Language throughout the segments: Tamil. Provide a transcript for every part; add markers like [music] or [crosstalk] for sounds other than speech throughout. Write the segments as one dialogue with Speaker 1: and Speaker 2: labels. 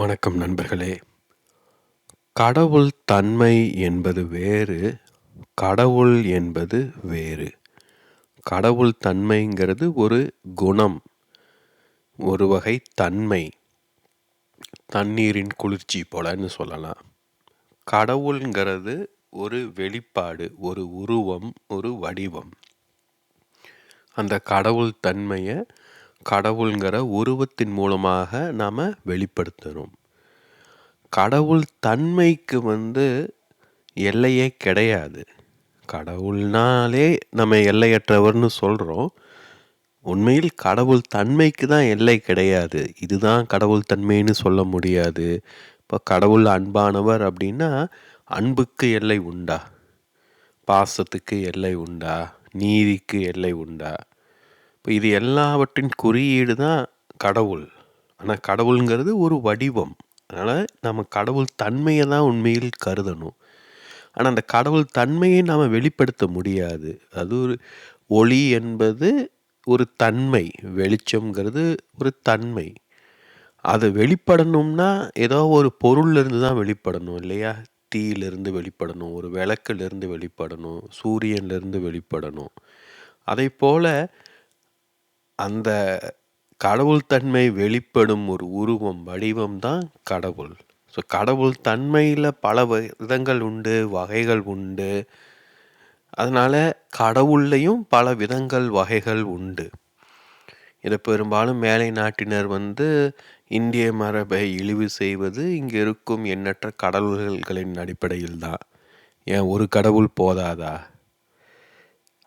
Speaker 1: வணக்கம் நண்பர்களே. கடவுள் தன்மை என்பது வேறு கடவுள் என்பது வேறு. கடவுள் தன்மைங்கிறது ஒரு குணம் ஒரு வகை தன்மை. தண்ணீரின் குளிர்ச்சி போலன்னு சொல்லலாம். கடவுள்ங்கிறது ஒரு வெளிப்பாடு ஒரு உருவம் ஒரு வடிவம். அந்த கடவுள் தன்மையை கடவுள்ங்கிற உருவத்தின் மூலமாக நாம் வெளிப்படுத்துகிறோம் கடவுள் தன்மைக்கு வந்து எல்லையே கிடையாது. கடவுள்னாலே நம்ம எல்லையற்றவர்னு சொல்கிறோம் உண்மையில் கடவுள் தன்மைக்கு தான் எல்லை கிடையாது. இதுதான் கடவுள் தன்மைன்னு சொல்ல முடியாது. இப்போ கடவுள் அன்பானவர் அப்படின்னா அன்புக்கு எல்லை உண்டா? பாசத்துக்கு எல்லை உண்டா? நீதிக்கு எல்லை உண்டா? இப்போ இது எல்லாவற்றின் குறியீடு தான் கடவுள். ஆனால் கடவுளுங்கிறது ஒரு வடிவம். அதனால் நம்ம கடவுள் தன்மையை தான் உண்மையில் கருதணும். ஆனால் அந்த கடவுள் தன்மையை நாம் வெளிப்படுத்த முடியாது. அது ஒரு ஒளி என்பது ஒரு தன்மை. வெளிச்சம்ங்கிறது ஒரு தன்மை. அது வெளிப்படணும்னா ஏதோ ஒரு பொருள்லேருந்து தான் வெளிப்படணும் இல்லையா? தீயிலிருந்து வெளிப்படணும் ஒரு விளக்குலேருந்து வெளிப்படணும் சூரியன்லேருந்து வெளிப்படணும். அதை போல் அந்த கடவுள் தன்மை வெளிப்படும் ஒரு உருவம் வடிவம் தான் கடவுள். ஸோ கடவுள் தன்மையில் பல விதங்கள் உண்டு வகைகள் உண்டு. அதனால் கடவுள்லையும் பல விதங்கள் வகைகள் உண்டு. இதை பெரும்பாலும் மேலை நாட்டினர் வந்து இந்திய மரபை இழிவு செய்வது இங்கே இருக்கும் எண்ணற்ற கடவுள்களின் அடிப்படையில் தான் ஏன் ஒரு கடவுள் போதாதா?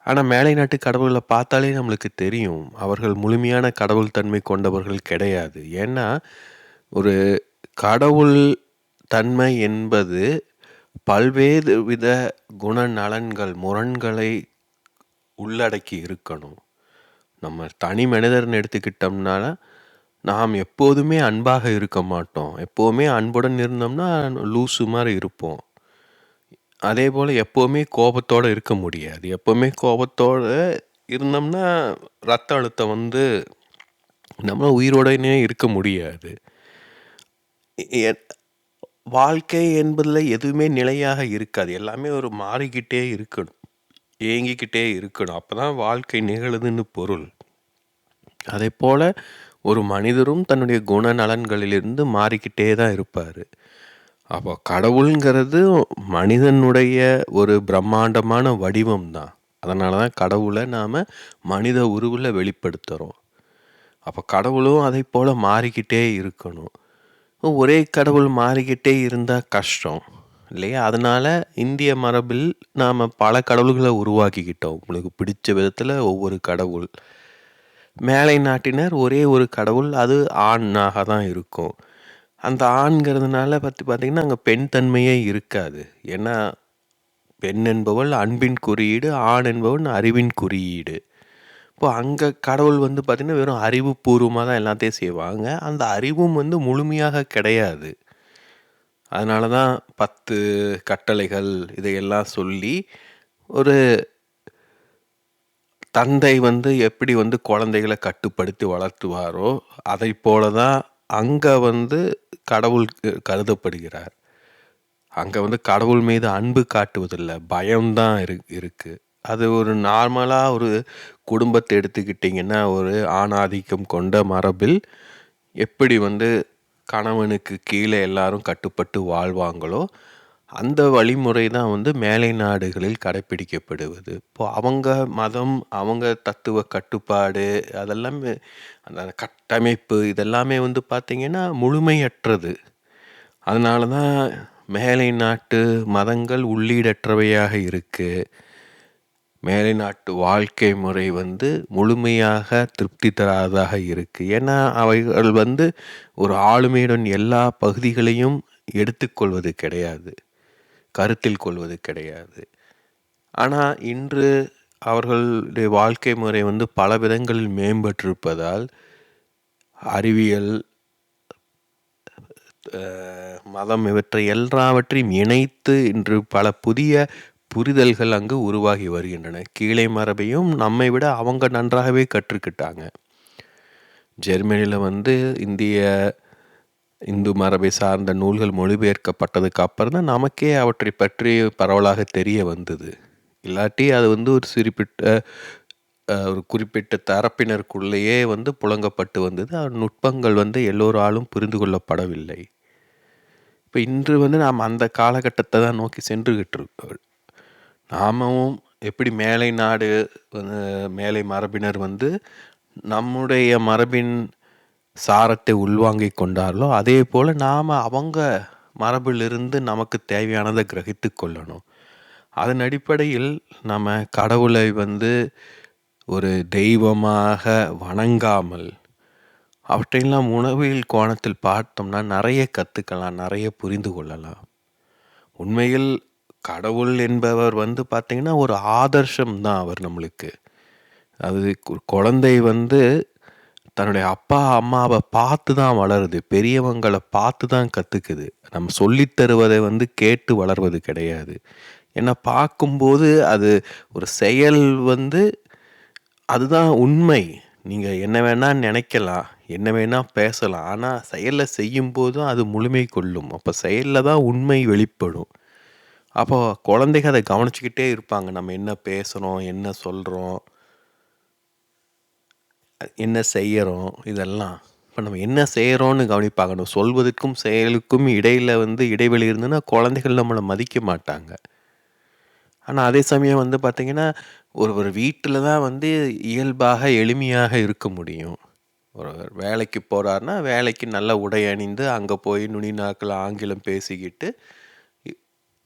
Speaker 1: ஆனால் மேலை நாட்டு கடவுள்களை பார்த்தாலே நம்மளுக்கு தெரியும். அவர்கள் முழுமையான கடவுள் தன்மை கொண்டவர்கள் கிடையாது. ஏன்னா ஒரு கடவுள் தன்மை என்பது பல்வேறு வித குணநலன்கள் முரண்களை உள்ளடக்கி இருக்கணும். நம்ம தனி மனிதர்னு எடுத்துக்கிட்டோம்னால நாம் எப்போதுமே அன்பாக இருக்க மாட்டோம். எப்போவுமே அன்புடன் இருந்தோம்னா லூசு மாதிரி இருப்போம். அதே போல் எப்போவுமே கோபத்தோடு இருக்க முடியாது. எப்போவுமே கோபத்தோடு இருந்தோம்னா ரத்த அழுத்தம் வந்து நம்ம உயிரோடனே இருக்க முடியாது. வாழ்க்கை என்பதில் எதுவுமே நிலையாக இருக்காது. எல்லாமே ஒரு மாறிக்கிட்டே இருக்கணும். ஏங்கிக்கிட்டே இருக்கணும். அப்போ தான் வாழ்க்கை நிகழுதுன்னு பொருள். அதே போல் ஒரு மனிதரும் தன்னுடைய குணநலன்களிலிருந்து மாறிக்கிட்டே தான் இருப்பார். அப்போ கடவுளுங்கிறது மனிதனுடைய ஒரு பிரம்மாண்டமான வடிவம் தான் அதனால தான் கடவுளை நாம் மனித உருவில் வெளிப்படுத்துகிறோம் அப்போ கடவுளும் அதை போல் மாறிக்கிட்டே இருக்கணும். ஒரே கடவுள் மாறிக்கிட்டே இருந்தால் கஷ்டம் இல்லையா? அதனால் இந்திய மரபில் நாம் பல கடவுள்களை உருவாக்கிக்கிட்டோம். உங்களுக்கு பிடிச்ச விதத்தில் ஒவ்வொரு கடவுள். மேலை நாட்டினர் ஒரே ஒரு கடவுள் அது ஆணாக தான் இருக்கும். அந்த ஆண்கிறதுனால பற்றி பார்த்திங்கன்னா அங்கே பெண் தன்மையே இருக்காது. ஏன்னா பெண் என்பவள் அன்பின் குறியீடு ஆண் என்பவன் அறிவின் குறியீடு. இப்போ அங்கே கடவுள் வந்து பார்த்திங்கன்னா வெறும் அறிவுபூர்வமாக தான் எல்லாத்தையும் செய்வாங்க. அந்த அறிவும் வந்து முழுமையாக கிடையாது. அதனால தான் பத்து கட்டளைகள் இதையெல்லாம் சொல்லி ஒரு தந்தை வந்து எப்படி வந்து குழந்தைகளை கட்டுப்படுத்தி வளர்த்துவாரோ அதை போல தான் அங்கே வந்து கடவுள் கருதப்படுகிறார். அங்கே வந்து கடவுள் மீது அன்பு காட்டுவதில்லை பயம்தான் இரு இருக்குது அது ஒரு நார்மலாக ஒரு குடும்பத்தை எடுத்துக்கிட்டிங்கன்னா ஒரு ஆணாதிக்கம் கொண்ட மரபில் எப்படி வந்து கணவனுக்கு கீழே எல்லாரும் கட்டுப்பட்டு வாழ்வாங்களோ அந்த வழிமுறை தான் வந்து மேலை நாடுகளில் கடைப்பிடிக்கப்படுவது. இப்போ அவங்க மதம் அவங்க தத்துவ கட்டுப்பாடு அதெல்லாமே அந்த கட்டமைப்பு இதெல்லாமே வந்து பார்த்திங்கன்னா முழுமையற்றது. அதனால தான் மேலை நாட்டு மதங்கள் உள்ளீடற்றவையாக இருக்குது மேலை நாட்டு வாழ்க்கை முறை வந்து முழுமையாக திருப்தி தராததாக இருக்குது ஏன்னா அவைகள் வந்து ஒரு ஆளுமையுடன் எல்லா பகுதிகளையும் எடுத்துக்கொள்வது கிடையாது. கருத்தில் கொள்வது கிடையாது. ஆனால் இன்று அவர்களுடைய வாழ்க்கை முறை வந்து பல விதங்களில் மேம்பட்டிருப்பதால் அறிவியல் மதம் இவற்றை எல்லாவற்றையும் இணைத்து இன்று பல புதிய புரிதல்கள் அங்கு உருவாகி வருகின்றன. கீழே மரபையும் நம்மை விட அவங்க நன்றாகவே கற்றுக்கிட்டாங்க. ஜெர்மனியில் வந்து இந்திய இந்து மரபை சார்ந்த நூல்கள் மொழிபெயர்க்கப்பட்டதுக்கு அப்புறம் தான் நமக்கே அவற்றை பற்றி பரவலாக தெரிய வந்தது. இல்லாட்டி அது வந்து ஒரு குறிப்பிட்ட ஒரு குறிப்பிட்ட தரப்பினருக்குள்ளேயே வந்து புழங்கப்பட்டு வந்தது. அதன் நுட்பங்கள் வந்து எல்லோராலும் புரிந்து கொள்ளப்படவில்லை. இப்போ இன்று வந்து நாம் அந்த காலகட்டத்தை தான் நோக்கி சென்றுகிட்டு இருக்கோம். நாமும் எப்படி மேலை நாடு மேலை மரபினர் வந்து நம்முடைய மரபின் சாரத்தை உள்வாங்கிக் கொண்டார்களோ அதே போல் நாம் அவங்க மரபிலிருந்து நமக்கு தேவையானதை கிரகித்து கொள்ளணும். அதன் அடிப்படையில் நம்ம கடவுளை வந்து ஒரு தெய்வமாக வணங்காமல் அவற்றையெல்லாம் உணவியல் கோணத்தில் பார்த்தோம்னா நிறைய கற்றுக்கலாம் நிறைய புரிந்து கொள்ளலாம். உண்மையில் கடவுள் என்பவர் வந்து பார்த்திங்கன்னா ஒரு ஆதர்ஷம் தான் அவர் நம்மளுக்கு. அது குழந்தை வந்து தன்னுடைய அப்பா அம்மாவை பார்த்து தான் வளருது. பெரியவங்களை பார்த்து தான் கற்றுக்குது நம்ம சொல்லித் தருவதை வந்து கேட்டு வளர்வது கிடையாது. ஏன்னா பார்க்கும்போது அது ஒரு செயல் வந்து அதுதான் உண்மை. நீங்கள் என்ன வேணால் நினைக்கலாம் என்ன வேணால் பேசலாம். ஆனால் செயலில் செய்யும்போதும் அது முழுமை கொள்ளும். அப்போ செயலில் தான் உண்மை வெளிப்படும். அப்போ குழந்தைங்க அதை கவனிச்சுக்கிட்டே இருப்பாங்க. நம்ம என்ன பேசுகிறோம் என்ன சொல்கிறோம் என்ன செய்கிறோம் இதெல்லாம்? இப்போ நம்ம என்ன செய்கிறோன்னு கவனிப்பாங்க சொல்வதற்கும் செயலுக்கும் இடையில் வந்து இடைவெளி இருந்ததுன்னா குழந்தைகள் நம்மளை மதிக்க மாட்டாங்க. ஆனால் அதே சமயம் வந்து பார்த்திங்கன்னா ஒரு ஒரு வீட்டில் தான் வந்து இயல்பாக எளிமையாக இருக்க முடியும். ஒரு வேலைக்கு போகிறாருன்னா வேலைக்கு நல்ல உடை அணிந்து அங்கே போய் நுனி நாக்கில் ஆங்கிலம் பேசிக்கிட்டு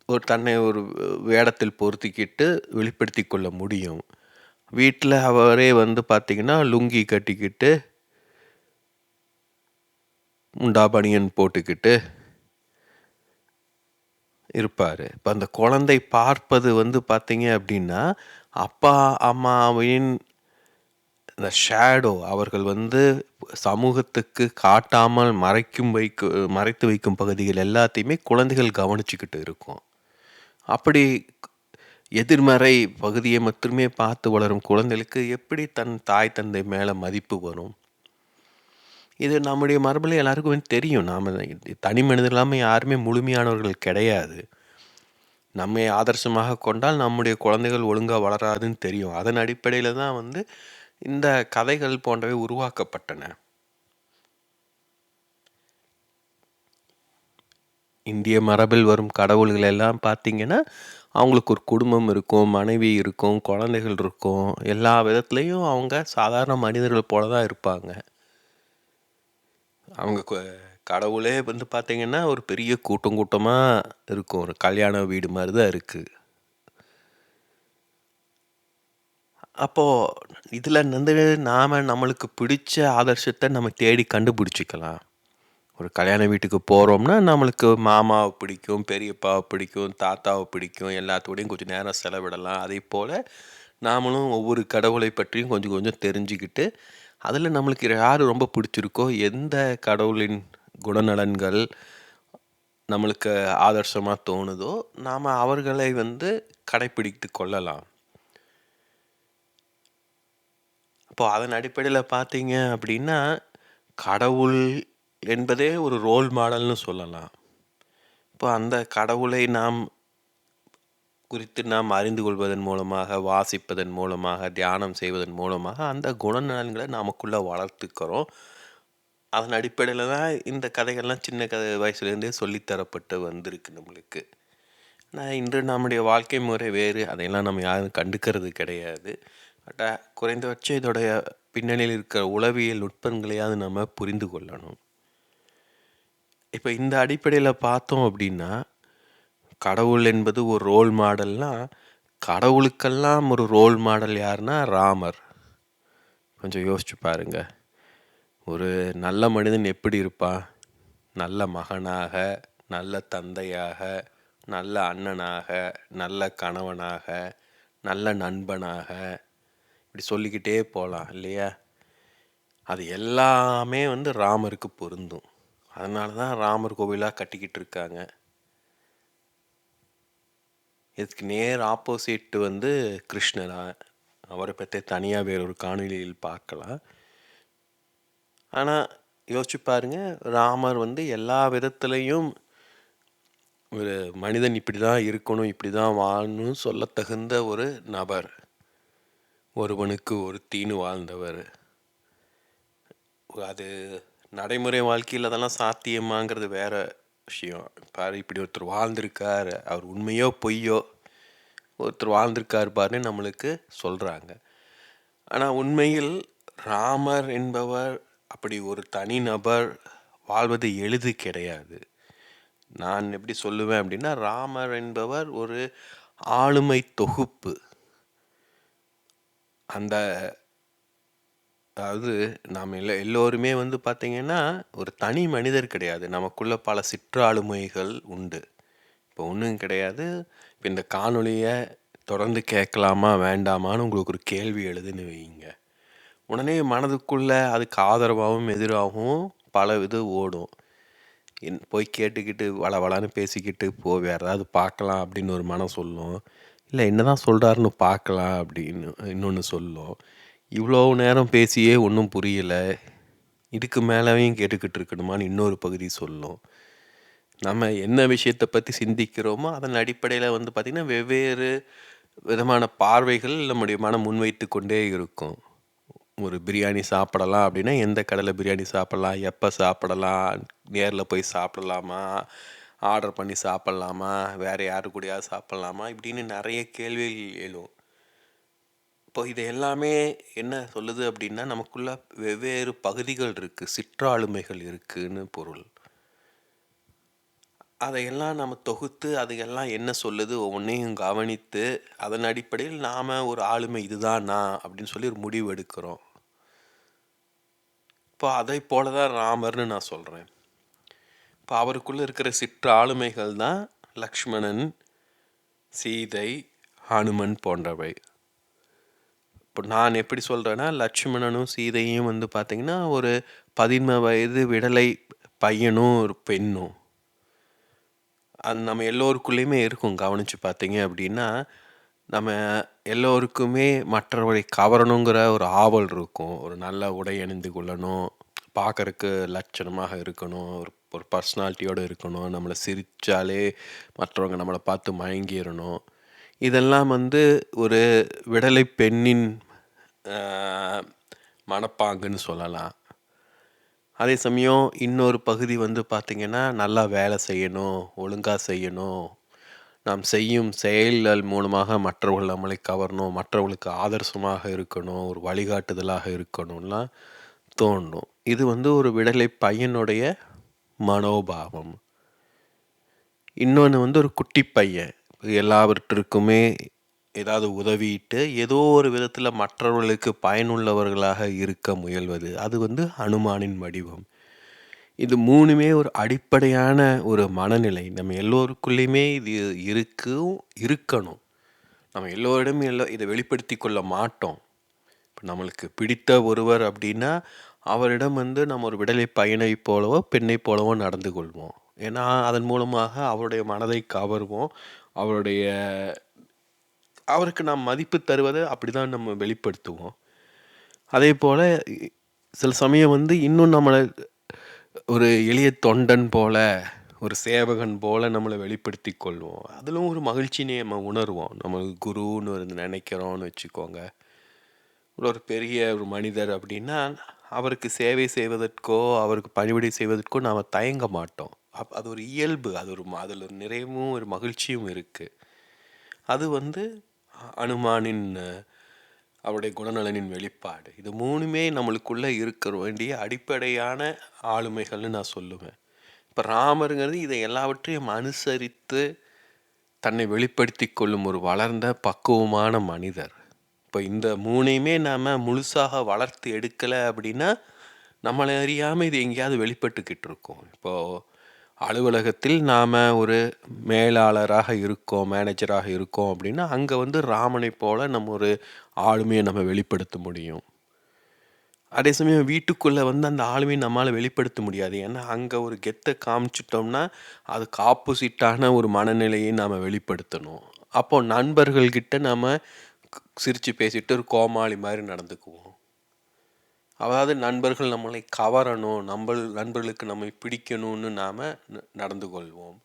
Speaker 1: ஒரு தன்னை ஒரு வேடத்தில் பொருத்திக்கிட்டு வெளிப்படுத்தி கொள்ள முடியும். வீட்டில் அவரே வந்து பார்த்திங்கன்னா லுங்கி கட்டிக்கிட்டு முண்டா பனியன் போட்டுக்கிட்டு இருப்பார். இப்போ அந்த குழந்தை பார்ப்பது வந்து பார்த்தீங்க அப்படின்னா அப்பா அம்மாவின் இந்த ஷேடோ அவர்கள் வந்து சமூகத்துக்கு காட்டாமல் மறைக்கும் வைக்க மறைத்து வைக்கும் பகுதிகள் எல்லாத்தையுமே குழந்தைகள் கவனிச்சுக்கிட்டு இருக்கும். அப்படி எதிர்மறை பகுதியை மட்டுமே பார்த்து வளரும் குழந்தைகளுக்கு எப்படி தன் தாய் தந்தை மேலே மதிப்பு வரும்? இது நம்முடைய மரபில் எல்லாருக்குமே தெரியும். நாம் தனி மனிதர் இல்லாமல் யாருமே முழுமையானவர்கள் கிடையாது. நம்மை ஆதர்சமாக கொண்டால் நம்முடைய குழந்தைகள் ஒழுங்காக வளராதுன்னு தெரியும். அதன் அடிப்படையில் தான் வந்து இந்த கதைகள் போன்றவை உருவாக்கப்பட்டன. இந்திய மரபில் வரும் கடவுள்கள் எல்லாம் பார்த்தீங்கன்னா அவங்களுக்கு ஒரு குடும்பம் இருக்கும் மனைவி இருக்கும் குழந்தைகள் இருக்கும். எல்லா விதத்துலேயும் அவங்க சாதாரண மனிதர்கள் போல தான் இருப்பாங்க. அவங்க கடவுளே வந்து பார்த்திங்கன்னா ஒரு பெரிய கூட்டம் கூட்டமாக இருக்கும். ஒரு கல்யாண வீடு மாதிரி தான் இருக்குது அப்போது இதில் வந்து நாம் நம்மளுக்கு பிடிச்ச ஆதர்சத்தை நம்ம தேடி கண்டுபிடிச்சிக்கலாம். ஒரு கல்யாண வீட்டுக்கு போகிறோம்னா நம்மளுக்கு மாமாவை பிடிக்கும் பெரியப்பாவை பிடிக்கும் தாத்தாவை பிடிக்கும் எல்லாத்தோடையும் கொஞ்சம் நேரம் செலவிடலாம். அதே போல் நாமளும் ஒவ்வொரு கடவுளை பற்றியும் கொஞ்சம் கொஞ்சம் தெரிஞ்சுக்கிட்டு அதில் நம்மளுக்கு யார் ரொம்ப பிடிச்சிருக்கோ எந்த கடவுளின் குணநலன்கள் நம்மளுக்கு ஆதர்சமாக தோணுதோ நாம் அவர்களை வந்து கடைப்பிடித்து கொள்ளலாம். அப்போது அதன் அடிப்படையில் பார்த்தீங்க அப்படின்னா கடவுள் என்பதே ஒரு ரோல் மாடல்னு சொல்லலாம். இப்போ அந்த கடவுளை நாம் குறித்து நாம் அறிந்து கொள்வதன் மூலமாக வாசிப்பதன் மூலமாக தியானம் செய்வதன் மூலமாக அந்த குணநலன்களை நமக்குள்ளே வளர்த்துக்கிறோம். அதன் அடிப்படையில் தான் இந்த கதைகள்லாம் சின்ன கதை வயசுலேருந்தே சொல்லித்தரப்பட்டு வந்திருக்கு நம்மளுக்கு. ஆனால் இன்று நம்முடைய வாழ்க்கை முறை வேறு. அதையெல்லாம் நம்ம யாரும் கண்டுக்கிறது கிடையாது. பட் குறைந்தபட்சம் இதோடைய பின்னணியில் இருக்கிற உளவியல் நுட்பங்களையாவது நம்ம புரிந்து கொள்ளணும். இப்போ இந்த அடிப்படையில் பார்த்தோம் அப்படின்னா கடவுள் என்பது ஒரு ரோல் மாடல்னா கடவுளுக்கெல்லாம் ஒரு ரோல் மாடல் யாருன்னா ராமர். கொஞ்சம் யோசிச்சு பாருங்க. ஒரு நல்ல மனிதன் எப்படி இருப்பான்? நல்ல மகனாக நல்ல தந்தையாக நல்ல அண்ணனாக நல்ல கணவனாக நல்ல நண்பனாக இப்படி சொல்லிக்கிட்டே போகலாம் இல்லையா? அது எல்லாமே வந்து ராமருக்கு பொருந்தும். அதனால தான் ராமர் கோவிலாக கட்டிக்கிட்டு இருக்காங்க. இதுக்கு நேர் ஆப்போசிட் வந்து கிருஷ்ணரா. அவரை பற்றி தனியாக வேற ஒரு காணொலியில் பார்க்கலாம். ஆனால் யோசிச்சு பாருங்க ராமர் வந்து எல்லா விதத்துலேயும் ஒரு மனிதன் இப்படி தான் இருக்கணும் இப்படி தான் வாழணும் சொல்ல தகுந்த ஒரு நபர். ஒருவனுக்கு ஒரு தீனு வாழ்ந்தவர். அது நடைமுறை வாழ்க்கையில் அதெல்லாம் சாத்தியமாங்கிறது வேற விஷயம். பாரு இப்படி ஒருத்தர் வாழ்ந்திருக்கார் அவர் உண்மையோ பொய்யோ ஒருத்தர் வாழ்ந்திருக்கார் பாருன்னு நம்மளுக்கு சொல்கிறாங்க ஆனால் உண்மையில் ராமர் என்பவர் அப்படி ஒரு தனி நபர் வாழ்வது எளிது கிடையாது. நான் எப்படி சொல்லுவேன் அப்படின்னா ராமர் என்பவர் ஒரு ஆளுமை தொகுப்பு. அந்த அதாவது நாம் எல்லா எல்லோருமே வந்து பார்த்திங்கன்னா ஒரு தனி மனிதர் கிடையாது. நமக்குள்ள பல சிற்றாளுமைகள் உண்டு. இப்போ ஒன்றும் கிடையாது. இப்போ இந்த காணொலியை தொடர்ந்து கேட்கலாமா வேண்டாமான்னு உங்களுக்கு ஒரு கேள்வி எழுதுன்னு வைங்க. உடனே மனதுக்குள்ளே அதுக்கு ஆதரவாகவும் எதிராகவும் பல இது ஓடும். என் போய் கேட்டுக்கிட்டு வள வளன்னு பேசிக்கிட்டு போ வேறு ஏதாவது பார்க்கலாம் அப்படின்னு ஒரு மனம் சொல்லும். இல்லை என்ன தான் சொல்கிறாருன்னு பார்க்கலாம் அப்படின்னு இன்னொன்று சொல்லும். இவ்வளோ நேரம் பேசியே ஒன்றும் புரியல. இதுக்கு மேலேயும் கேட்டுக்கிட்டு இருக்கணுமான்னு இன்னொரு பகுதி சொல்லும். நம்ம என்ன விஷயத்தை பற்றி சிந்திக்கிறோமோ அதன் அடிப்படையில் வந்து பார்த்திங்கன்னா வெவ்வேறு விதமான பார்வைகள் நம்முடைய மனம் முன்வைத்து கொண்டே இருக்கும். ஒரு பிரியாணி சாப்பிடலாம் அப்படின்னா எந்த கடலை பிரியாணி சாப்பிடலாம் எப்போ சாப்பிடலாம் நேரில் போய் சாப்பிடலாமா ஆர்டர் பண்ணி சாப்பிட்லாமா வேறு யாரு கூடயாவது சாப்பிட்லாமா இப்படின்னு நிறைய கேள்விகள் எழும். இப்போ இது எல்லாமே என்ன சொல்லுது அப்படின்னா நமக்குள்ள வெவ்வேறு பகுதிகள் இருக்குது சிற்றாளுமைகள் இருக்குதுன்னு பொருள். அதையெல்லாம் நம்ம தொகுத்து அதையெல்லாம் என்ன சொல்லுது ஒவ்வொன்றையும் கவனித்து அதன் அடிப்படையில் நாம் ஒரு ஆளுமை இதுதான் நான் அப்படின்னு சொல்லி ஒரு முடிவு எடுக்கிறோம். இப்போ அதை போல தான் ராமர்னு நான் சொல்கிறேன் இப்போ அவருக்குள்ளே இருக்கிற சிற்று ஆளுமைகள் தான் லக்ஷ்மணன் சீதை ஹனுமன் போன்றவை. இப்போ நான் எப்படி சொல்கிறேன்னா லட்சுமணனும் சீதையும் வந்து பார்த்திங்கன்னா ஒரு பதின்ம வயது விடலை பையனும் ஒரு பெண்ணும். அது நம்ம எல்லோருக்குள்ளேயுமே இருக்கும். கவனித்து பார்த்தீங்க அப்படின்னா நம்ம எல்லோருக்குமே மற்றவரை கவரணுங்கிற ஒரு ஆவல் இருக்கும். ஒரு நல்ல உடை அணிந்து கொள்ளணும். பார்க்கறக்கு லட்சணமாக இருக்கணும். ஒரு ஒரு பர்சனாலிட்டியோடு இருக்கணும். நம்மளை சிரித்தாலே மற்றவங்க நம்மளை பார்த்து மயங்கிடணும் இதெல்லாம் வந்து ஒரு விடலை பெண்ணின் மனப்பாங்குன்னு சொல்லலாம். அதே சமயம் இன்னொரு பகுதி வந்து பார்த்திங்கன்னா நல்லா வேலை செய்யணும் ஒழுங்காக செய்யணும். நாம் செய்யும் செயல்கள் மூலமாக மற்றவர்கள் நம்மளை கவரணும் மற்றவர்களுக்கு ஆதர்சமாக இருக்கணும் ஒரு வழிகாட்டுதலாக இருக்கணும்லாம் தோணும். இது வந்து ஒரு விடலை பையனுடைய மனோபாவம். இன்னொன்று வந்து ஒரு குட்டி பையன். எல்லாவற்றிற்குமே ஏதாவது உதவிட்டு ஏதோ ஒரு விதத்தில் மற்றவர்களுக்கு பயனுள்ளவர்களாக இருக்க முயல்வது. அது வந்து அனுமானின் வடிவம். இது மூணுமே ஒரு அடிப்படையான ஒரு மனநிலை. நம்ம எல்லோருக்குள்ளேயுமே இது இருக்கும் இருக்கணும். நம்ம எல்லோரிடமும் எல்லோ இதை வெளிப்படுத்தி கொள்ள மாட்டோம். இப்போ நம்மளுக்கு பிடித்த ஒருவர் அப்படின்னா அவரிடம் வந்து நம்ம ஒரு விடலை பையனை போலவோ பெண்ணை போலவோ நடந்து கொள்வோம். ஏன்னா அதன் மூலமாக அவருடைய மனதை கவர்வோம். அவருடைய அவருக்கு நாம் மதிப்பு தருவதை அப்படி தான் நம்ம வெளிப்படுத்துவோம். அதே போல் சில சமயம் வந்து இன்னும் நம்மளை ஒரு எளிய தொண்டன் போல ஒரு சேவகன் போல நம்மளை வெளிப்படுத்தி கொள்வோம். அதிலும் ஒரு மகிழ்ச்சினே நம்ம உணர்வோம். நம்ம குருன்னு இருந்து நினைக்கிறோன்னு வச்சுக்கோங்க. ஒரு பெரிய ஒரு மனிதர் அப்படின்னா அவருக்கு சேவை செய்வதற்கோ அவருக்கு பணிவிடை செய்வதற்கோ நாம் தயங்க மாட்டோம். அப் அது ஒரு இயல்பு. அது ஒரு அதில் ஒரு நிறைவும் ஒரு மகிழ்ச்சியும் இருக்குது அது வந்து அனுமானின் அவருடைய குணநலனின் வெளிப்பாடு இது மூணுமே நம்மளுக்குள்ளே இருக்க வேண்டிய அடிப்படையான ஆளுமைகள்னு நான் சொல்லுவேன் இப்போ ராமருங்கிறது இதை எல்லாவற்றையும் அனுசரித்து தன்னை வெளிப்படுத்தி கொள்ளும் ஒரு வளர்ந்த பக்குவமான மனிதர் இப்போ இந்த மூணையுமே நாம் முழுசாக வளர்த்து எடுக்கலை அப்படின்னா நம்மளை அறியாமல் இது எங்கேயாவது வெளிப்பட்டுக்கிட்டு இருக்கோம் இப்போது அலுவலகத்தில் நாம் ஒரு மேலாளராக இருக்கோம் மேனேஜராக இருக்கோம் அப்படின்னா அங்கே வந்து ராமனை போல் நம்ம ஒரு ஆளுமையை நம்ம வெளிப்படுத்த முடியும். அதே சமயம் வீட்டுக்குள்ளே வந்து அந்த ஆளுமையை நம்மளால் வெளிப்படுத்த முடியாது. ஏன்னா அங்கே ஒரு கெத்தை காமிச்சிட்டோம்னா அதுக்கு ஆப்போசிட்டான ஒரு மனநிலையை நாம் வெளிப்படுத்தணும். அப்போது நண்பர்கள்கிட்ட நாம் சிரித்து பேசிட்டு ஒரு கோமாளி மாதிரி நடந்துக்குவோம். அதாவது நண்பர்கள் நம்மளை கவரணும் நம்பள் நண்பர்களுக்கு நம்மை பிடிக்கணும்னு நாம் நடந்து கொள்வோம்.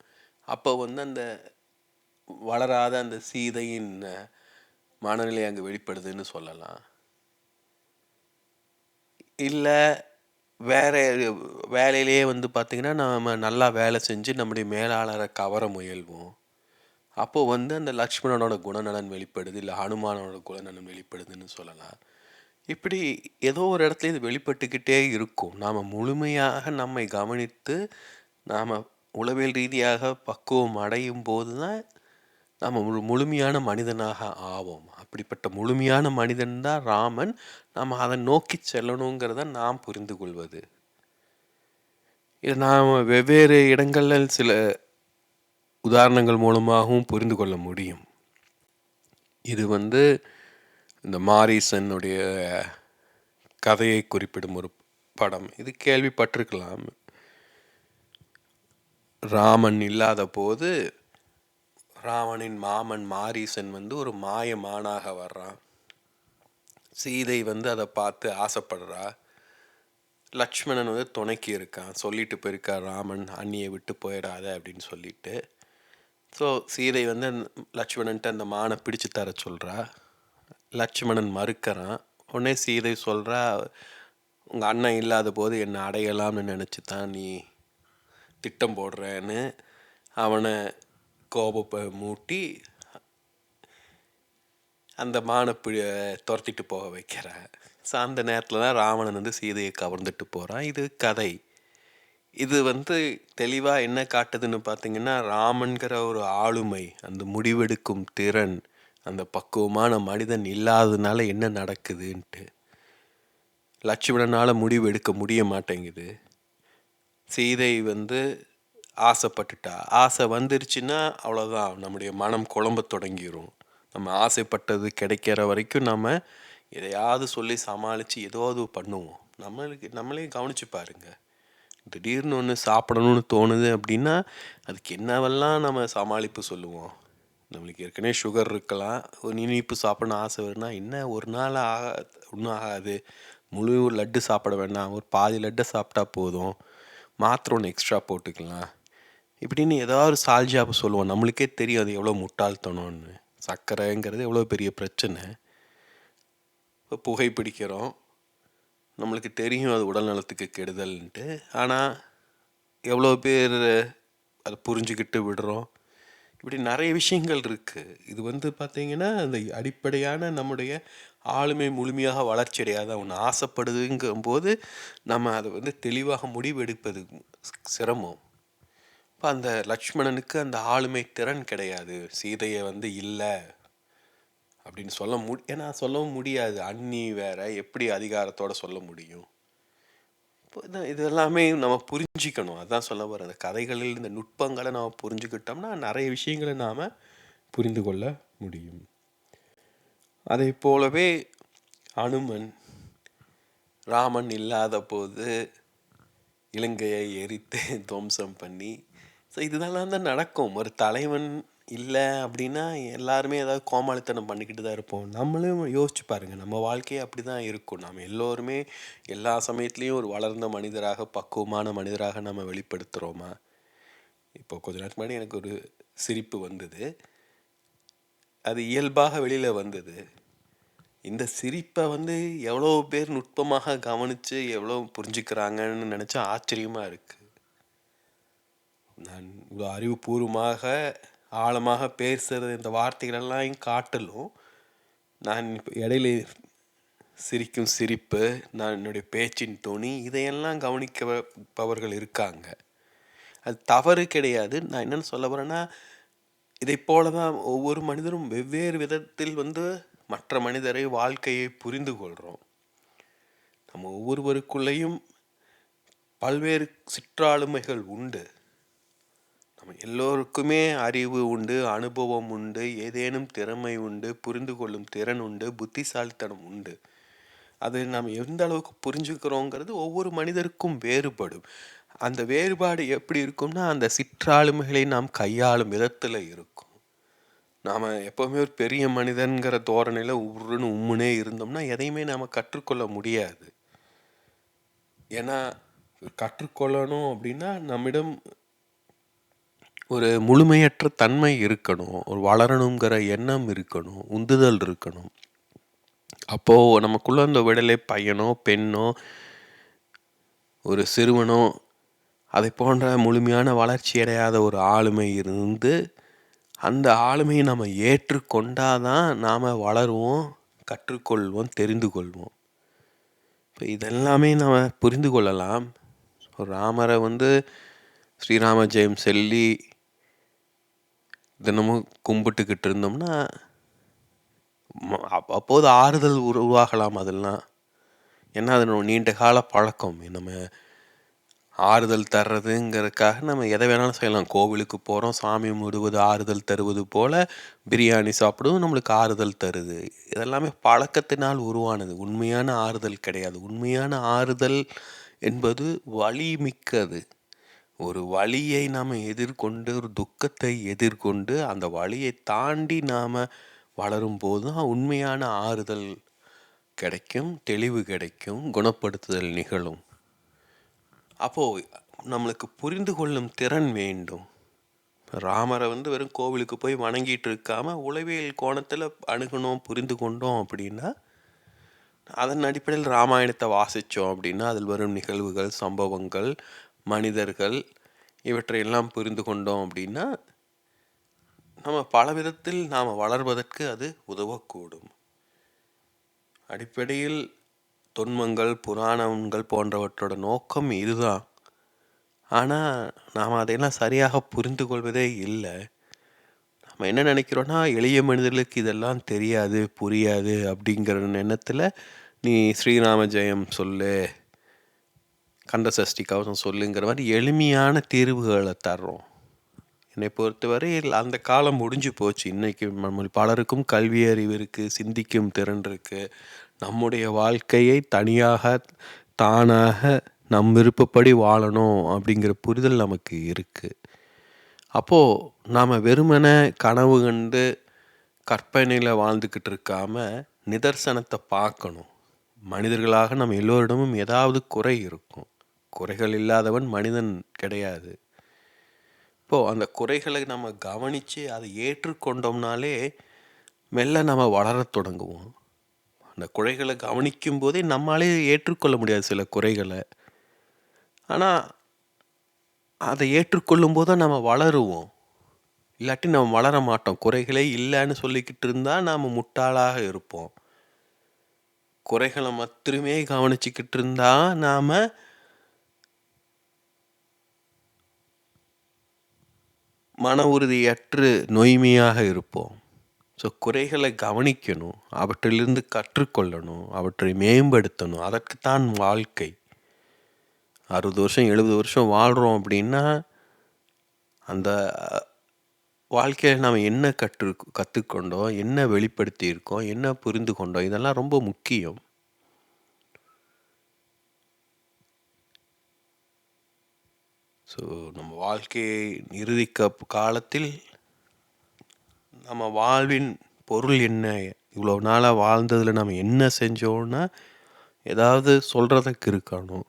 Speaker 1: அப்போ வந்து அந்த வளராத அந்த சீதையின் மனநிலை அங்கே வெளிப்படுதுன்னு சொல்லலாம். இல்லை வேற வேலையிலேயே வந்து பார்த்திங்கன்னா நாம் நல்லா வேலை செஞ்சு நம்முடைய மேலாளரை கவர முயல்வோம். அப்போது வந்து அந்த லக்ஷ்மணனோட குணநலன் வெளிப்படுது இல்லை ஹனுமானோட குணநலன் வெளிப்படுதுன்னு சொல்லலாம். இப்படி ஏதோ ஒரு இடத்துல இது வெளிப்பட்டுக்கிட்டே இருக்கும். நாம் முழுமையாக நம்மை கவனித்து நாம் உளவியல் ரீதியாக பக்குவம் அடையும் போது தான் நாம் முழு முழுமையான மனிதனாக ஆவோம். அப்படிப்பட்ட முழுமையான மனிதன் தான் ராமன். நாம் அதை நோக்கி செல்லணுங்கிறத நாம் புரிந்து கொள்வது. இது நாம் வெவ்வேறு இடங்களில் சில உதாரணங்கள் மூலமாகவும் புரிந்து கொள்ள முடியும். இது வந்து இந்த மாரிசனுடைய கதையை குறிப்பிடும் ஒரு படம். இது கேள்விப்பட்டிருக்கலாம். ராமன் இல்லாத போது ராவணின் மாமன் மாரீசன் வந்து ஒரு மாய மானாக வர்றான். சீதை வந்து அதை பார்த்து ஆசைப்படுறா. லக்ஷ்மணன் வந்து துணைக்கி இருக்கான். சொல்லிட்டு போயிருக்கா ராமன் அண்ணியை விட்டு போயிடாத அப்படின்னு சொல்லிட்டு. ஸோ சீதை வந்து அந்த லக்ஷ்மணன்ட்டு அந்த மானை பிடிச்சு தர சொல்கிறா லட்சுமணன் மறுக்கிறான். உடனே சீதை சொல்கிறா உங்கள் அண்ணன் இல்லாத போது என்னை அடையலாம்னு நினச்சி தான் நீ திட்டம் போடுறேன்னு. அவனை கோபப்பை மூட்டி அந்த மானை துரத்திட்டு போக வைக்கிற ஸோ அந்த நேரத்தில் தான் ராவணன் வந்து சீதையை கவர்ந்துட்டு போகிறான் இது கதை. இது வந்து தெளிவாக என்ன காட்டுதுன்னு பார்த்தீங்கன்னா ராமன்கிற ஒரு ஆளுமை அந்த முடிவெடுக்கும் திறன் அந்த பக்குவமான மனிதன் இல்லாததுனால என்ன நடக்குதுன்ட்டு. லட்சுமணனால் முடிவு எடுக்க முடிய மாட்டேங்குது. சீதை வந்து ஆசைப்பட்டுட்டா. ஆசை வந்துருச்சுன்னா அவ்வளோதான் நம்முடைய மனம் குழம்ப தொடங்கிரும். நம்ம ஆசைப்பட்டது கிடைக்கிற வரைக்கும் நம்ம எதையாவது சொல்லி சமாளித்து ஏதாவது பண்ணுவோம். நம்மளுக்கு நம்மளே கவனித்து பாருங்க. திடீர்னு ஒன்று சாப்பிடணும்னு தோணுது அப்படின்னா அதுக்கு என்னவெல்லாம் நம்ம சமாளிப்பு சொல்லுவோம்? நம்மளுக்கு ஏற்கனவே சுகர் இருக்கலாம். ஒரு இனிப்பு சாப்பிடணும் ஆசை வரும்னா என்ன? ஒரு நாள் ஆக ஒன்றும் ஆகாது. முழு லட்டு சாப்பிட வேண்டாம். ஒரு பாதி லட்டை சாப்பிட்டா போதும். மாத்திரை ஒன்று எக்ஸ்ட்ரா போட்டுக்கலாம். இப்படின்னு ஏதாவது ஒரு சொல்லுவோம். நம்மளுக்கே தெரியும் அது எவ்வளோ முட்டாள்தனம்னு. சர்க்கரைங்கிறது எவ்வளோ பெரிய பிரச்சனை. இப்போ புகை பிடிக்கிறோம் நம்மளுக்கு தெரியும் அது உடல் நலத்துக்கு கெடுதல்ன்ட்டு. ஆனால் எவ்வளோ பேர் அதை புரிஞ்சுக்கிட்டு விடுறோம். இப்படி நிறைய விஷயங்கள் இருக்குது இது வந்து பார்த்திங்கன்னா அந்த அடிப்படையான நம்முடைய ஆளுமை முழுமையாக வளர்ச்சி அடையாத ஒன்று ஆசைப்படுதுங்கும்போது நம்ம அதை வந்து தெளிவாக முடிவெடுப்பது சிரமம். இப்போ அந்த லக்ஷ்மணனுக்கு அந்த ஆளுமை திறன் கிடையாது. சீதையை வந்து இல்லை அப்படின்னு சொல்ல மு ஏன்னா சொல்லவும் முடியாது. அண்ணி வேற எப்படி அதிகாரத்தோடு சொல்ல முடியும்? இது- எல்லாமே நம்ம புரிஞ்சிக்கணும். அதான் சொல்ல வர அந்த கதைகளில் இந்த நுட்பங்களை நாம் புரிஞ்சுக்கிட்டோம்னா நிறைய விஷயங்களை நாம் புரிந்து கொள்ள முடியும். அதை போலவே அனுமன் ராமன் இல்லாத போது இலங்கையை எரித்து [laughs] துவம்சம் பண்ணி ஸோ இதெல்லாம் தான் நடக்கும். ஒரு தலைவன் இல்லை அப்படின்னா எல்லாருமே ஏதாவது கோமாளித்தனம் பண்ணிக்கிட்டு தான் இருப்போம். நம்மளும் யோசிச்சு பாருங்க நம்ம வாழ்க்கையே அப்படி தான் இருக்கும். நாம் எல்லோருமே எல்லா சமயத்துலேயும் ஒரு வளர்ந்த மனிதராக பக்குவமான மனிதராக நம்ம வெளிப்படுத்துகிறோமா இப்போ கொஞ்ச நேரத்துக்கு முன்னாடி எனக்கு ஒரு சிரிப்பு வந்தது. அது இயல்பாக வெளியில் வந்தது. இந்த சிரிப்பை வந்து எவ்வளோ பேர் நுட்பமாக கவனித்து எவ்வளோ புரிஞ்சுக்கிறாங்கன்னு நினச்சா ஆச்சரியமாக இருக்குது நான் இவ்வளோ அறிவுபூர்வமாக ஆழமாக பேசுகிறது இந்த வார்த்தைகளெல்லாம் காட்டலும் நான் இடையில சிரிக்கும் சிரிப்பு நான் என்னுடைய பேச்சின் துணி இதையெல்லாம் கவனிக்கப்பவர்கள் இருக்காங்க. அது தவறு கிடையாது. நான் என்னென்னு சொல்ல போகிறேன்னா இதை போல தான் ஒவ்வொரு மனிதரும் வெவ்வேறு விதத்தில் வந்து மற்ற மனிதரை வாழ்க்கையை புரிந்து கொள்கிறோம் நம்ம ஒவ்வொருவருக்குள்ளேயும் பல்வேறு சிற்றாளுமைகள் உண்டு. எல்லோருக்குமே அறிவு உண்டு அனுபவம் உண்டு ஏதேனும் திறமை உண்டு புரிந்து கொள்ளும் திறன் உண்டு புத்திசாலித்தனம் உண்டு. அது நாம் எந்த அளவுக்கு புரிஞ்சுக்கிறோங்கிறது ஒவ்வொரு மனிதருக்கும் வேறுபடும். அந்த வேறுபாடு எப்படி இருக்கும்னா அந்த சிற்றாளுமைகளை நாம் கையாளும் விதத்தில் இருக்கும். நாம் எப்போவுமே ஒரு பெரிய மனிதன்கிற தோரணையில் உருன்னு உம்முனே இருந்தோம்னா எதையுமே நாம் கற்றுக்கொள்ள முடியாது. ஏன்னா கற்றுக்கொள்ளணும் அப்படின்னா நம்மிடம் ஒரு முழுமையற்ற தன்மை இருக்கணும் ஒரு வளரணுங்கிற எண்ணம் இருக்கணும் உந்துதல் இருக்கணும். அப்போது நமக்குள்ள அந்த விடலை பையனோ பெண்ணோ ஒரு சிறுவனோ அதை போன்ற முழுமையான வளர்ச்சி அடையாத ஒரு ஆளுமை இருந்து அந்த ஆளுமையை நம்ம ஏற்றுக்கொண்டாதான் நாம் வளருவோம் கற்றுக்கொள்வோம் தெரிந்து கொள்வோம். இப்போ இதெல்லாமே நம்ம புரிந்து கொள்ளலாம். ராமரை வந்து ஸ்ரீராம ஜெயம் செல்லி தினமும் கும்பிட்டுக்கிட்டு இருந்தோம்னா அப்போது ஆறுதல் உருவாகலாம் அதெல்லாம். ஏன்னா அது நீண்ட கால பழக்கம். நம்ம ஆறுதல் தர்றதுங்கிறதுக்காக நம்ம எதை வேணாலும் செய்யலாம். கோவிலுக்கு போகிறோம் சாமி முடுவது ஆறுதல் தருவது போல் பிரியாணி சாப்பிடுவோம் நம்மளுக்கு ஆறுதல் தருது. இதெல்லாமே பழக்கத்தினால் உருவானது. உண்மையான ஆறுதல் கிடையாது. உண்மையான ஆறுதல் என்பது வலி மிக்கது ஒரு வழியை நாம் எதிர்கொண்டு ஒரு துக்கத்தை எதிர்கொண்டு அந்த வழியை தாண்டி நாம் வளரும்போது தான் உண்மையான ஆறுதல் கிடைக்கும் தெளிவு கிடைக்கும் குணப்படுத்துதல் நிகழும். அப்போது நம்மளுக்கு புரிந்து கொள்ளும் திறன் வேண்டும். ராமரை வந்து வெறும் கோவிலுக்கு போய் வணங்கிட்டு இருக்காம உளவியல் கோணத்தில் அணுகணும் புரிந்து கொண்டோம் அப்படின்னா அதன் அடிப்படையில் ராமாயணத்தை வாசித்தோம் அப்படின்னா அதில் வரும் நிகழ்வுகள் சம்பவங்கள் மனிதர்கள் இவற்றையெல்லாம் புரிந்து கொண்டோம் அப்படின்னா நம்ம பல விதத்தில் நாம் வளர்வதற்கு அது உதவக்கூடும். அடிப்படையில் தொன்மங்கள் புராணங்கள் போன்றவற்றோட நோக்கம் இதுதான். ஆனால் நாம் அதையெல்லாம் சரியாக புரிந்து கொள்வதே இல்லை. நம்ம என்ன நினைக்கிறோன்னா எளிய மனிதர்களுக்கு இதெல்லாம் தெரியாது புரியாது அப்படிங்கிற எண்ணத்தில் நீ ஸ்ரீராம ஜெயம் சொல்லு கந்த சஷ்டி கவசம் சொல்லுங்கிற மாதிரி எளிமையான தீர்வுகளை தர்றோம். என்னை பொறுத்தவரையில் அந்த காலம் முடிஞ்சு போச்சு. இன்றைக்கி நம்ம பலருக்கும் கல்வி அறிவு இருக்குது சிந்திக்கும் திறன் இருக்குது நம்முடைய வாழ்க்கையை தனியாக தானாக நம் விருப்பப்படி வாழணும் அப்படிங்கிற புரிதல் நமக்கு இருக்குது அப்போது நாம் வெறுமனை கனவு கண்டு கற்பனையில் வாழ்ந்துக்கிட்டு இருக்காம நிதர்சனத்தை பார்க்கணும். மனிதர்களாக நம்ம எல்லோரிடமும் ஏதாவது குறை இருக்கும். குறைகள் இல்லாதவன் மனிதன் கிடையாது. இப்போது அந்த குறைகளை நம்ம கவனித்து அதை ஏற்றுக்கொண்டோம்னாலே மெல்ல நம்ம வளரத் தொடங்குவோம். அந்த குறைகளை கவனிக்கும் போதே நம்மளாலே ஏற்றுக்கொள்ள முடியாது சில குறைகளை. ஆனால் அதை ஏற்றுக்கொள்ளும் போது நம்ம வளருவோம். இல்லாட்டி நம்ம வளர மாட்டோம். குறைகளே இல்லைன்னு சொல்லிக்கிட்டு இருந்தால் நாம் முட்டாளாக இருப்போம். குறைகளை மாத்திரமே கவனிச்சுக்கிட்டு இருந்தால் நாம் மன உறுதியற்று நொய்மையாக இருப்போம். ஸோ குறைகளை கவனிக்கணும் அவற்றிலிருந்து கற்றுக்கொள்ளணும் அவற்றை மேம்படுத்தணும். அதற்குத்தான் வாழ்க்கை. அறுபது வருஷம் எழுபது வருஷம் வாழ்கிறோம் அப்படின்னா அந்த வாழ்க்கையில் நாம் என்ன கற்று கற்றுக்கொண்டோம் என்ன வெளிப்படுத்தியிருக்கோம் என்ன புரிந்து கொண்டோம் இதெல்லாம் ரொம்ப முக்கியம். ஸோ நம்ம வாழ்க்கையை நிறுதிக்க காலத்தில் நம்ம வாழ்வின் பொருள் என்ன? இவ்வளோ நாளாக வாழ்ந்ததில் நம்ம என்ன செஞ்சோன்னா ஏதாவது சொல்கிறதுக்கு இருக்கணும்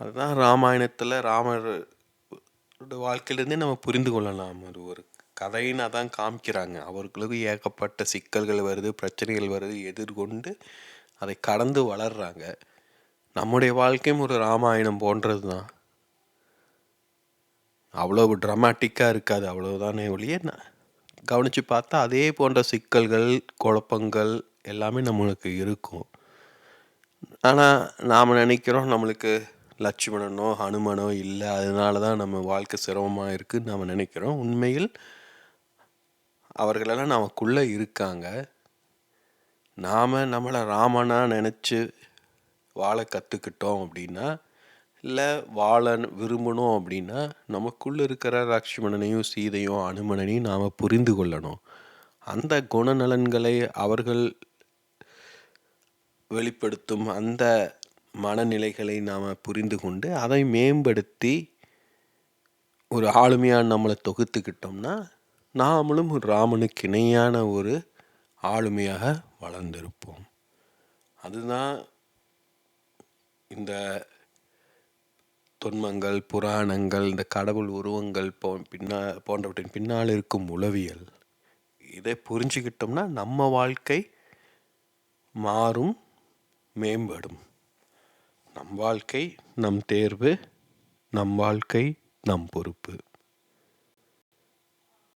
Speaker 1: அதுதான் ராமாயணத்தில் ராமர் வாழ்க்கையிலேருந்தே நம்ம புரிந்து கொள்ளலாம். அது ஒரு கதைன்னு அதான் காமிக்கிறாங்க. அவர்களுக்கு ஏகப்பட்ட சிக்கல்கள் வருது பிரச்சனைகள் வருது எதிர்கொண்டு அதை கடந்து வளர்கிறாங்க நம்முடைய வாழ்க்கையும் ஒரு ராமாயணம் போன்றது தான் அவ்வளோ ட்ரமாட்டிக்காக இருக்காது. அவ்வளோதானே ஒழிய கவனித்து பார்த்தா அதே போன்ற சிக்கல்கள் குழப்பங்கள் எல்லாமே நம்மளுக்கு இருக்கும். ஆனால் நாம் நினைக்கிறோம் நம்மளுக்கு லட்சுமணனோ ஹனுமனோ இல்லை. அதனால தான் நம்ம வாழ்க்கை சிரமமாக இருக்குதுன்னு நாம் நினைக்கிறோம். உண்மையில் அவர்களெல்லாம் நமக்குள்ளே இருக்காங்க. நாம் நம்மளை ராமனாக நினச்சி வாழ கற்றுக்கிட்டோம் அப்படின்னா இல்லை வாழ விரும்பணும் அப்படின்னா நமக்குள்ளே இருக்கிற லக்ஷ்மணனையும் சீதையும் அனுமனையும் நாம் புரிந்து கொள்ளணும். அந்த குணநலன்களை அவர்கள் வெளிப்படுத்தும் அந்த மனநிலைகளை நாம் புரிந்து கொண்டு அதை மேம்படுத்தி ஒரு ஆளுமையாக நம்மளை தொகுத்துக்கிட்டோம்னா நாமளும் ராமனுக்கு இணையான ஒரு ஆளுமையாக வளர்ந்திருப்போம். அதுதான் இந்த தொன்மங்கள், புராணங்கள், இந்த கடவுள் உருவங்கள் போ பின்னா போன்றவற்றின் பின்னால் இருக்கும் உளவியல். இதை புரிஞ்சுக்கிட்டோம்னா நம்ம வாழ்க்கை மாறும், மேம்படும். நம் வாழ்க்கை நம் தேர்வு. நம் வாழ்க்கை நம் பொறுப்பு.